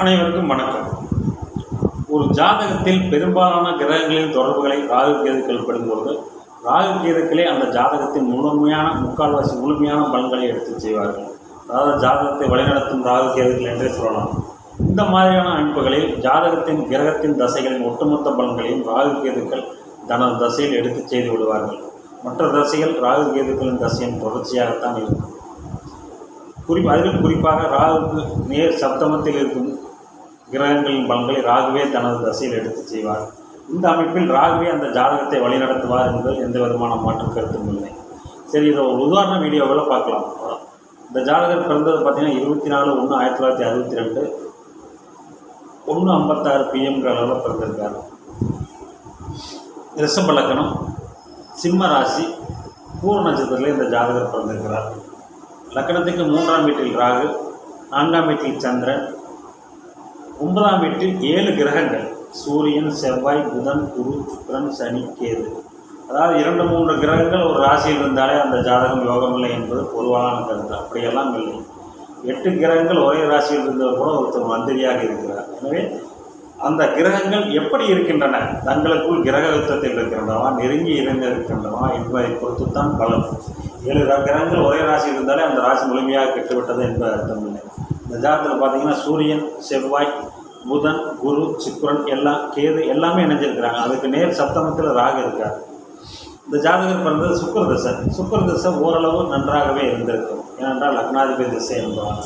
அனைவருக்கும் வணக்கம். ஒரு ஜாதகத்தில் பெரும்பாலான கிரகங்களின் தொடர்புகளை ராகு கேதுக்கள் படும்பொழுது ராகு கேதுக்களே அந்த ஜாதகத்தின் முழுமையான முக்கால்வாசி முழுமையான பலன்களை எடுத்து செய்வார்கள். அதாவது ஜாதகத்தை வழிநடத்தும் ராகு கேதுக்கள் என்றே சொல்லலாம். இந்த மாதிரியான அமைப்புகளில் ஜாதகத்தின் கிரகத்தின் தசைகளின் ஒட்டுமொத்த பலன்களையும் ராகு கேதுக்கள் தனது தசையில் எடுத்து செய்து விடுவார்கள். மற்ற தசைகள் ராகு கேதுக்களின் தசையின் தொடர்ச்சியாகத்தான் இருக்கும். குறிப்பு அதிலும் குறிப்பாக ராகுக்கு நேர் சப்தமத்தில் இருக்கும் கிரகங்களின் பலன்களை ராகுவே தனது தசையில் எடுத்து செய்வார். இந்த அமைப்பில் ராகுவே அந்த ஜாதகத்தை வழிநடத்துவார் என்பதில் எந்த விதமான மாற்று கருத்தும் இல்லை. சரி இதை ஒரு உதாரண வீடியோவில் பார்க்கலாம். இந்த ஜாதகர் பிறந்தது பார்த்திங்கன்னா இருபத்தி நாலு ஒன்று ஆயிரத்தி தொள்ளாயிரத்தி அறுபத்தி ரெண்டு. ஒன்று ஐம்பத்தாறு பிஎம்ங்கிற அளவில் பிறந்திருக்கார். ரிஷப லக்கணம் சிம்ம ராசி பூர்வ நட்சத்திரத்தில் இந்த ஜாதகர் பிறந்திருக்கிறார். லக்கணத்துக்கு மூன்றாம் வீட்டில் ராகு நான்காம் வீட்டில் சந்திரன் ஒன்பதாம் வீட்டில் ஏழு கிரகங்கள். சூரியன் செவ்வாய் புதன் குரு சுக்கிரன் சனி கேது. அதாவது இரண்டு மூன்று கிரகங்கள் ஒரு ராசியில் இருந்தாலே அந்த ஜாதகம் யோகமில்லை என்பது பொதுவான கருத்து. அப்படியெல்லாம் இல்லை. எட்டு கிரகங்கள் ஒரே ராசியில் இருந்தவர் கூட ஒருத்தர் மந்திரியாக இருக்கிறார். எனவே அந்த கிரகங்கள் எப்படி இருக்கின்றன? தங்களுக்குள் கிரக யுத்தத்தில் இருக்கின்றனவா? நெருங்கி இருந்து இருக்கின்றனவா? என்பதை பொறுத்து தான் பலன். ஏழு கிரகங்கள் ஒரே ராசியில் இருந்தாலே அந்த ராசி முழுமையாக கெட்டுவிட்டது என்பது அர்த்தம் இல்லை இந்த ஜாதகத்தில் பார்த்தீங்கன்னா சூரியன் செவ்வாய் புதன் குரு சுக்கிரன் எல்லாம் கேது எல்லாமே இணைஞ்சிருக்கிறாங்க. அதுக்கு நேர் சப்தமத்தில் ராகு இருக்கார். இந்த ஜாதகர் பிறந்தது சுக்கர திசை சுக்கர திசை ஓரளவு நன்றாகவே இருந்திருக்கும். ஏனென்றால் லக்னாதிபதி திசை என்பதால்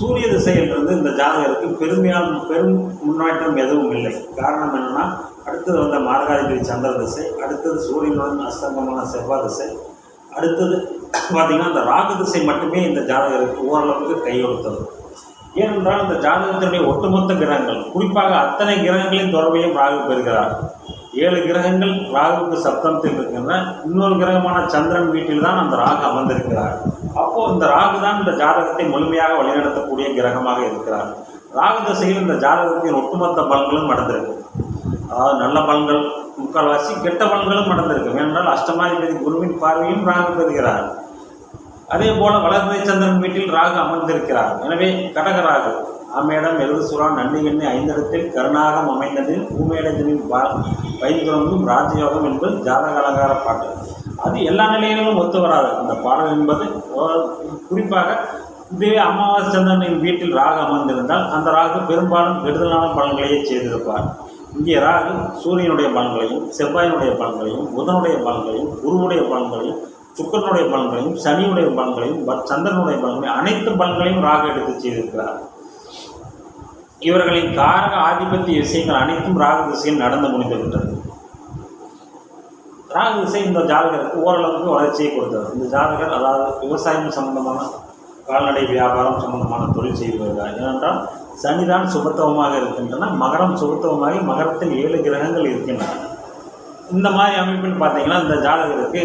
சூரிய திசையிலிருந்து இந்த ஜாதகருக்கு பெருமையால் பெரும் முன்னேற்றம் எதுவும் இல்லை. காரணம் என்னென்னா அடுத்தது வந்த மார்காதிபதி சந்திர திசை அடுத்தது சூரியனுடன் அஸ்தங்கமான செவ்வாய் திசை அடுத்தது பார்த்தீங்கன்னா இந்த ராகு திசை மட்டுமே இந்த ஜாதகருக்கு ஓரளவுக்கு கையொடுத்தது ஏனென்றால் இந்த ஜாதகத்தினுடைய ஒட்டுமொத்த கிரகங்கள் குறிப்பாக அத்தனை கிரகங்களின் தொடர்பையும் ராகு பெறுகிறார். ஏழு கிரகங்கள் ராகுக்கு சப்தமத்தில் இருக்கின்றன இன்னொரு கிரகமான சந்திரன் வீட்டில் தான் அந்த ராகு அமர்ந்திருக்கிறார். அப்போது இந்த ராகு தான் இந்த ஜாதகத்தை முழுமையாக வழிநடத்தக்கூடிய கிரகமாக இருக்கிறார். ராகு திசையில் இந்த ஜாதகத்தின் ஒட்டுமொத்த பலன்களும் நடந்திருக்கு அதாவது நல்ல பலன்கள். முக்கால்வாசி கெட்ட பலன்களும் நடந்திருக்கு. ஏனென்றால் அஷ்டமாதிபதி குருவின் பார்வையும் ராகு பெறுகிறார். அதே போல வளர்மதி சந்திரன் வீட்டில் ராகு அமர்ந்திருக்கிறார். எனவே கடகராகு ஆமேடம் எழுதுசுரா நன்னி எண்ணெய் ஐந்திடத்தில் கருணாகம் அமைந்தது பூமேடத்தினின் பா வைகுரமும் ராஜயோகம் என்பது ஜாதக அலங்கார பாட்டு. அது எல்லா நிலையிலும் ஒத்து வராது. இந்த பாடல் என்பது குறிப்பாக இதுவே அமாவாசை சந்திரனின் வீட்டில் ராகு அமர்ந்திருந்தால் அந்த ராகு பெரும்பாலும் கெடுதலான பலன்களையே செய்திருப்பார். இங்கே ராகு சூரியனுடைய பலன்களையும் செவ்வாயினுடைய பலன்களையும் புதனுடைய பலன்களையும் குருவுடைய பலன்களையும் சுக்கரனுடைய பலன்களையும் சனியுடைய பலன்களையும் சந்திரனுடைய பலன்களையும் அனைத்து பலன்களையும் ராகு எடுத்து செய்திருக்கிறார். இவர்களின் காரக ஆதிபத்திய விஷயங்கள் அனைத்தும் ராகு திசையில் நடந்து முடிந்து விட்டது. ராகு திசை இந்த ஜாதகருக்கு ஓரளவுக்கு வளர்ச்சியை கொடுத்தது. இந்த ஜாதகர் அதாவது விவசாயம் சம்பந்தமான கால்நடை வியாபாரம் சம்பந்தமான தொழில் செய்து வருகிறார். ஏனென்றால் சனிதான் சுபத்துவமாக இருக்கின்றன மகரம் சுபத்துவமாகி மகரத்தில் ஏழு கிரகங்கள் இருக்கின்றன. இந்த மாதிரி அமைப்பில் பார்த்தீங்கன்னா இந்த ஜாதகருக்கு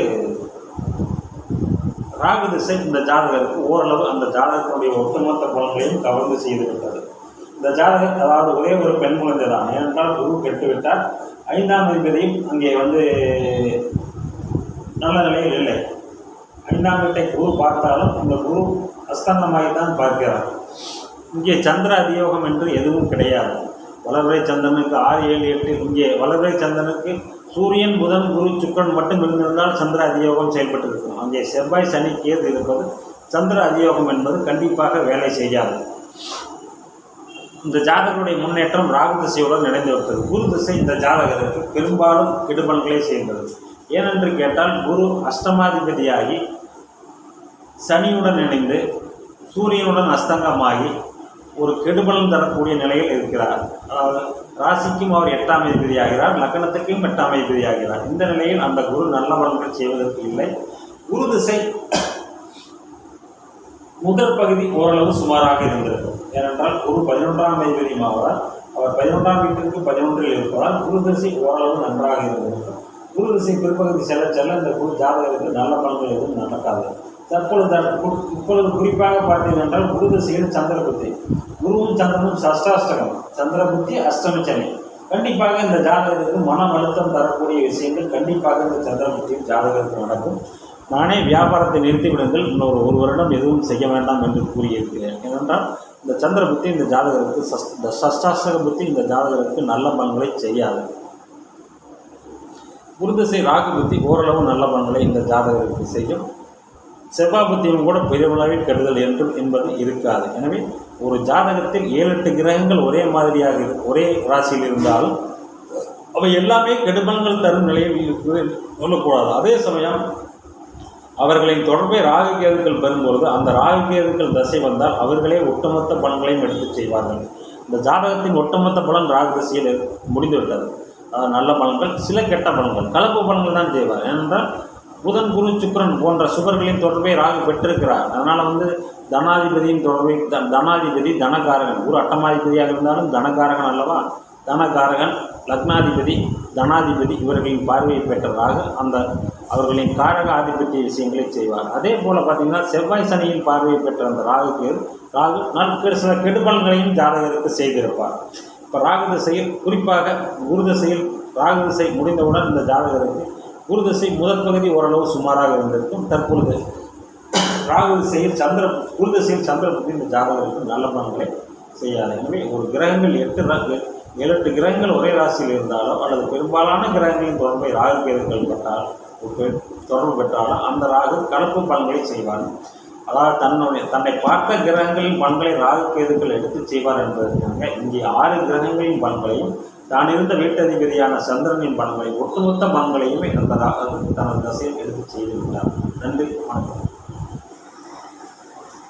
ராகு திசை இந்த ஜாதகருக்கு ஓரளவு அந்த ஜாதகத்தினுடைய ஒட்டுமொத்த பலன்களையும் கவர்ந்து செய்து விட்டது இந்த ஜாதகம் அதாவது ஒரே ஒரு பெண் குழந்தை தான் ஏனென்றால் குரு கெட்டுவிட்டால் ஐந்தாம் அதிபதியும் அங்கே வந்து நல்ல நிலையில் இல்லை. ஐந்தாம் வீட்டை குரு பார்த்தாலும் அந்த குரு அஸ்தங்கமாகி தான் பார்க்கிறார். இங்கே சந்திர அதியோகம் என்று எதுவும் கிடையாது. வளர்வரை சந்திரனுக்கு ஆறு ஏழு எட்டு இங்கே வளர்வரை சந்திரனுக்கு சூரியன் புதன் குரு சுக்கரன் மட்டும் இருந்திருந்தால் சந்திர அதியோகம் செயல்பட்டிருக்கும். அங்கே செவ்வாய் சனி கேது இருப்பது சந்திர அதியோகம் என்பது கண்டிப்பாக வேலை செய்யாது. இந்த ஜாதகருடைய முன்னேற்றம் ராகு திசையுடன் இணைந்து விட்டது குரு திசை இந்த ஜாதகருக்கு பெரும்பாலும் கெடுபல்களை செய்கிறது ஏனென்று கேட்டால் குரு அஷ்டமாதிபதியாகி சனியுடன் இணைந்து சூரியனுடன் அஸ்தங்கமாகி ஒரு கெடுபலன் தரக்கூடிய நிலையில் இருக்கிறார். அதாவது ராசிக்கும் அவர் எட்டாம் அதிபதி ஆகிறார் லக்னத்துக்கும் எட்டாம் அதிபதி ஆகிறார் இந்த நிலையில் அந்த குரு நல்ல பலன்கள் செய்வதற்கு இல்லை. குரு திசை முதல் பகுதி ஓரளவு சுமாராக இருந்திருக்கும். ஏனென்றால் குரு பதினொன்றாம் அதிபதியும் ஆவார். அவர் பதினொன்றாம் வீட்டிற்கு பதினொன்றில் இருப்பதால் குரு திசை ஓரளவு நன்றாக இருந்திருக்கும். குரு திசை பிற்பகுதி செல்ல செல்ல இந்த குரு ஜாதகத்துக்கு நல்ல பலன்கள் எதுவும் நடக்காது. தற்பொழுது இப்பொழுது குறிப்பாக பார்த்தீர்கள் என்றால் குரு திசையில் சந்திர புத்தி குருவும் சந்திரனும் சஷ்டாஷ்டகம் சந்திர புத்தி அஷ்டமி சனி. கண்டிப்பாக இந்த ஜாதகருக்கு மன அழுத்தம் தரக்கூடிய விஷயங்கள் கண்டிப்பாக இந்த சந்திர புத்தியில் ஜாதகருக்கு நடக்கும். நானே வியாபாரத்தை நிறுத்திவிடுங்கள் இன்னொரு ஒரு வருடம் எதுவும் செய்ய வேண்டாம் என்று கூறியிருக்கிறேன். ஏனென்றால் இந்த சந்திர புத்தி இந்த ஜாதகருக்கு சஸ் இந்த சஷ்டாஷ்டக புத்தி இந்த ஜாதகருக்கு நல்ல பலன்களை செய்யாது. குருதிசை ராகு புத்தி ஓரளவு நல்ல பலன்களை இந்த ஜாதகருக்கு செய்யும். செவ்வாய் புத்தியும் கூட பெருமளவில் கெடுதல் என்றும் என்பது இருக்காது. எனவே ஒரு ஜாதகத்தில் ஏழு எட்டு கிரகங்கள் ஒரே மாதிரியாக இரு- ஒரே ராசியில் இருந்தாலும் அவை எல்லாமே கெடுபலங்கள் தரும் நிலையில் இருக்குது சொல்லக்கூடாது. அதே சமயம் அவர்களின் தொடர்பை ராகுகேதுக்கள் பெறும்பொழுது அந்த ராகுகேதுக்கள் தசை வந்தால் அவர்களே ஒட்டுமொத்த பலன்களையும் எடுத்துச் செய்வார்கள். இந்த ஜாதகத்தின் ஒட்டுமொத்த பலன் ராகு தசையில் முடிந்துவிட்டது. அதாவது நல்ல பலன்கள் சில கெட்ட பலன்கள் கலப்பு பலன்கள் தான் செய்வார் ஏனென்றால் புதன் குரு சுக்கிரன் போன்ற சுகர்களின் தொடர்பை ராகு பெற்றிருக்கிறார். அதனால் வந்து தனாதிபதியின் தொடர்பை த- தனாதிபதி தனகாரகன். குரு அட்டமாதிபதியாக இருந்தாலும் தனகாரகன் அல்லவா? தனகாரகன் லக்னாதிபதி தனாதிபதி இவர்களின் பார்வையை பெற்றதாக அந்த அவர்களின் காரக ஆதிபத்திய விஷயங்களை செய்வார். அதே போல் பார்த்தீங்கன்னா செவ்வாய் சனியின் பார்வையை பெற்ற அந்த ராகுக்கு ராகு நல் சில கெடுபல்களையும் ஜாதகருக்கு செய்திருப்பார். இப்போ ராகு திசையில் குறிப்பாக குரு திசையில் ராகு திசை முடிந்தவுடன் இந்த ஜாதகருக்கு குருதசை முதல் பகுதி ஓரளவு சுமாராக இருந்திருக்கும். தற்பொழுது ராகு திசையில் சந்திர குருதசையில் சந்திர புத்தி இந்த ஜாதகத்திற்கு நல்ல பலன்களை செய்யாது எனவே ஒரு கிரகங்கள் எட்டு ர- ஏழு எட்டு கிரகங்கள் ஒரே ராசியில் இருந்தாலோ அல்லது பெரும்பாலான கிரகங்களின் தொடர்பை ராகு கேதுக்கள் பெற்றால் தொடர்பு பெற்றாலோ அந்த ராகு கலப்பு பலன்களை செய்வார். அதாவது தன்னுடைய தன்னை பார்த்த கிரகங்களின் பலன்களை ராகு கேதுக்கள் எடுத்து செய்வார் என்பதற்காக இங்கே ஆறு கிரகங்களின் பலன்களையும் தான் இருந்த வீட்டதிபதியான சந்திரனின் பலன்களை ஒட்டுமொத்த பலன்களையுமே நல்லதாக தனது தசையில் எடுத்து செய்துவிட்டார் நன்றி வணக்கம்.